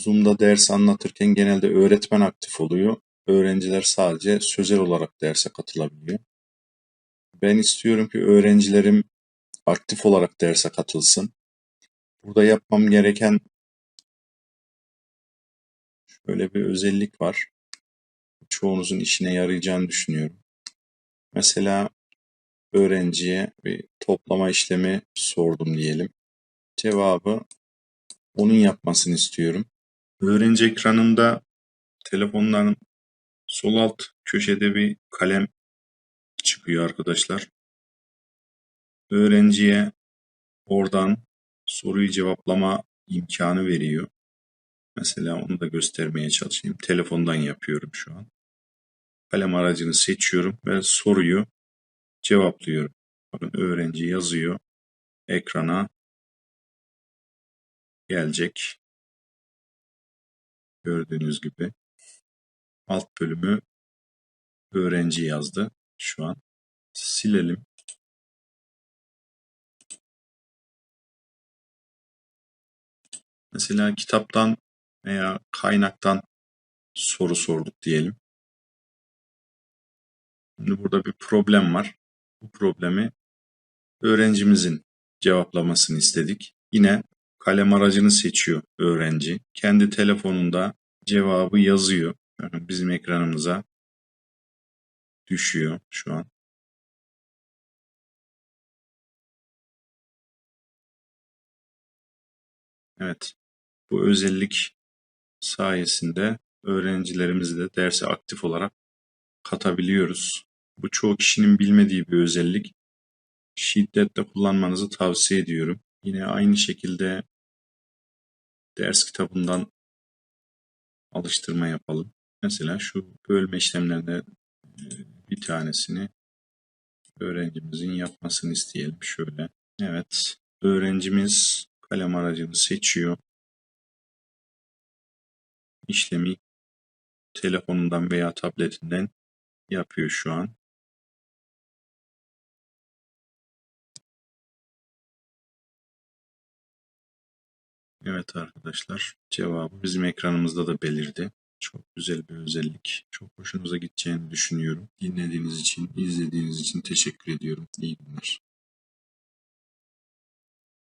telefonda ders anlatırken genelde öğretmen aktif oluyor. Öğrenciler sadece sözel olarak derse katılabiliyor. Ben istiyorum ki öğrencilerim aktif olarak derse katılsın. Burada yapmam gereken şöyle bir özellik var. Çoğunuzun işine yarayacağını düşünüyorum. Mesela öğrenciye bir toplama işlemi sordum diyelim. Cevabı onun yapmasını istiyorum. Öğrenci ekranında telefonların sol alt köşede bir kalem çıkıyor arkadaşlar. Öğrenciye oradan soruyu cevaplama imkanı veriyor. Mesela onu da göstermeye çalışayım. Telefondan yapıyorum şu an. Kalem aracını seçiyorum ve soruyu cevaplıyorum. Bakın öğrenci yazıyor. Ekrana gelecek. Gördüğünüz gibi alt bölümü öğrenci yazdı şu an. Silelim. Mesela kitaptan veya kaynaktan soru sorduk diyelim. Şimdi burada bir problem var. Bu problemi öğrencimizin cevaplamasını istedik. Yine kalem aracını seçiyor öğrenci. Kendi telefonunda cevabı yazıyor. Bizim ekranımıza düşüyor şu an. Evet. Bu özellik sayesinde öğrencilerimizi de derse aktif olarak katabiliyoruz. Bu çoğu kişinin bilmediği bir özellik. Şiddetle kullanmanızı tavsiye ediyorum. Yine aynı şekilde ders kitabından alıştırma yapalım. Mesela şu bölme işlemlerinde e, bir tanesini öğrencimizin yapmasını isteyelim. Şöyle. Evet. Öğrencimiz kalem aracını seçiyor. İşlemi telefonundan veya tabletinden yapıyor şu an. Evet arkadaşlar cevabı bizim ekranımızda da belirdi. Çok güzel bir özellik. Çok hoşunuza gideceğini düşünüyorum. Dinlediğiniz için, izlediğiniz için teşekkür ediyorum. İyi günler.